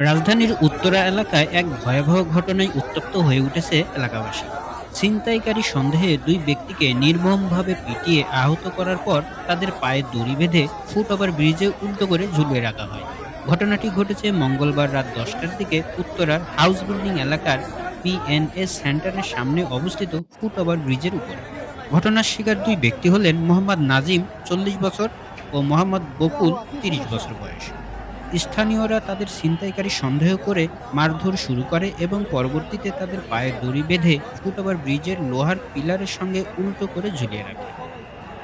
রাজধানীর উত্তরা এলাকায় এক ভয়াবহ ঘটনায় উত্তপ্ত হয়ে উঠেছে এলাকাবাসী। ছিনতাইকারী সন্দেহে দুই ব্যক্তিকে নির্মমভাবে পিটিয়ে আহত করার পর তাদের পায়ে দড়ি বেঁধে ফুটওভার ব্রিজে উল্টো করে ঝুলিয়ে রাখা হয়। ঘটনাটি ঘটেছে মঙ্গলবার রাত দশটার দিকে উত্তরার হাউস বিল্ডিং এলাকার পিএনএস সেন্টারের সামনে অবস্থিত ফুটওভার ব্রিজের উপর। ঘটনার শিকার দুই ব্যক্তি হলেন মোহাম্মদ নাজিম, চল্লিশ বছর, ও মোহাম্মদ বকুল, তিরিশ বছর বয়স। স্থানীয়রা তাদের ছিনতাইকারী সন্দেহ করে মারধর শুরু করে এবং পরবর্তীতে তাদের পায়ে দড়ি বেঁধে ফুটওভার ব্রিজের লোহার পিলারের সঙ্গে উল্টো করে ঝুলিয়ে রাখে।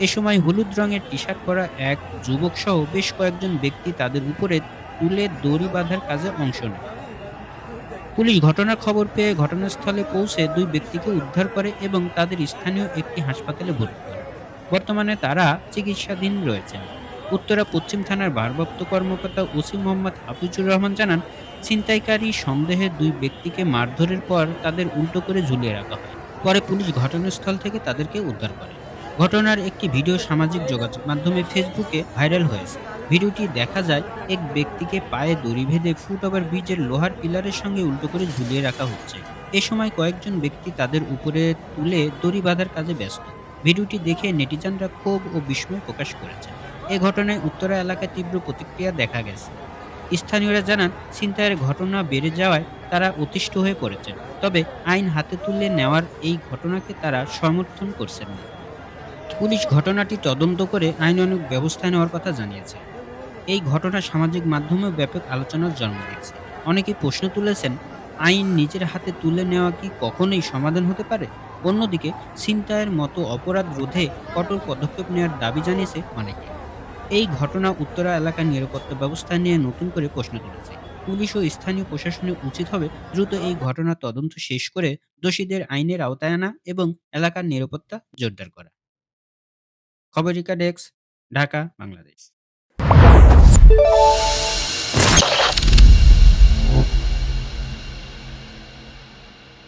এ সময় হলুদ রঙের টি শার্ট পরা এক যুবক সহ বেশ কয়েকজন ব্যক্তি তাদের উপরে তুলে দড়ি বাঁধার কাজে অংশ নেয়। পুলিশ ঘটনার খবর পেয়ে ঘটনাস্থলে পৌঁছে দুই ব্যক্তিকে উদ্ধার করে এবং তাদের স্থানীয় একটি হাসপাতালে ভর্তি করে। বর্তমানে তারা চিকিৎসাধীন রয়েছেন। উত্তরা পশ্চিম থানার ভারপ্রাপ্ত কর্মকর্তা ওসি মোহাম্মদ হাফিজুর রহমান জানান, ছিনতাইকারী সন্দেহে দুই ব্যক্তিকে মারধরের পর তাদের উল্টো করে ঝুলিয়ে রাখা হয়। পরে পুলিশ ঘটনাস্থল থেকে তাদেরকে উদ্ধার করে। ঘটনার একটি ভিডিও সামাজিক যোগাযোগ মাধ্যমে ফেসবুকে ভাইরাল হয়েছে। ভিডিওটি দেখা যায়, এক ব্যক্তিকে পায়ে দড়ি বেঁধে ফুটওভার ব্রিজের লোহার পিলারের সঙ্গে উল্টো করে ঝুলিয়ে রাখা হচ্ছে। এ সময় কয়েকজন ব্যক্তি তাদের উপরে তুলে দড়ি বাঁধার কাজে ব্যস্ত। ভিডিওটি দেখে নেটিজানরা ক্ষোভ ও বিস্ময় প্রকাশ করেছে এ ঘটনায় উত্তরা এলাকায় তীব্র প্রতিক্রিয়া দেখা গেছে। স্থানীয়রা জানান, ছিনতাইয়ের ঘটনা বেড়ে যাওয়ায় তারা অতিষ্ঠ হয়ে পড়েছেন। তবে আইন হাতে তুলে নেওয়ার এই ঘটনাকে তারা সমর্থন করছেন না। পুলিশ ঘটনাটি তদন্ত করে আইনানুগ ব্যবস্থা নেওয়ার কথা জানিয়েছে। এই ঘটনা সামাজিক মাধ্যমেও ব্যাপক আলোচনার জন্ম দিয়েছে। অনেকে প্রশ্ন তুলেছেন, আইন নিজের হাতে তুলে নেওয়া কি কখনোই সমাধান হতে পারে? অন্যদিকে, ছিনতাইয়ের মতো অপরাধ রোধে কঠোর পদক্ষেপ নেওয়ার দাবি জানিয়েছে অনেকে। এই ঘটনা উত্তরা এলাকার নিরাপত্তা ব্যবস্থা নিয়ে নতুন করে প্রশ্ন তুলেছে। পুলিশ ও স্থানীয় প্রশাসনের উচিত হবে দ্রুত এই ঘটনা তদন্ত শেষ করে দোষীদের আইনের আওতায় আনা এবং এলাকার নিরাপত্তা জোরদার করা। খবরিকা ডেস্ক, ঢাকা, বাংলাদেশ।